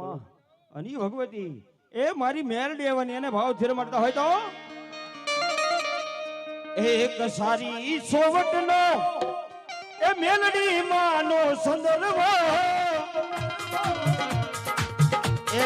માં અને ભગવતી, એ મારી મેર દેવાની એને ભાવ થેર મળતા હોય તો? એક સારી સોવટ નો એ મેલડી માનો સંદર્ભ. એ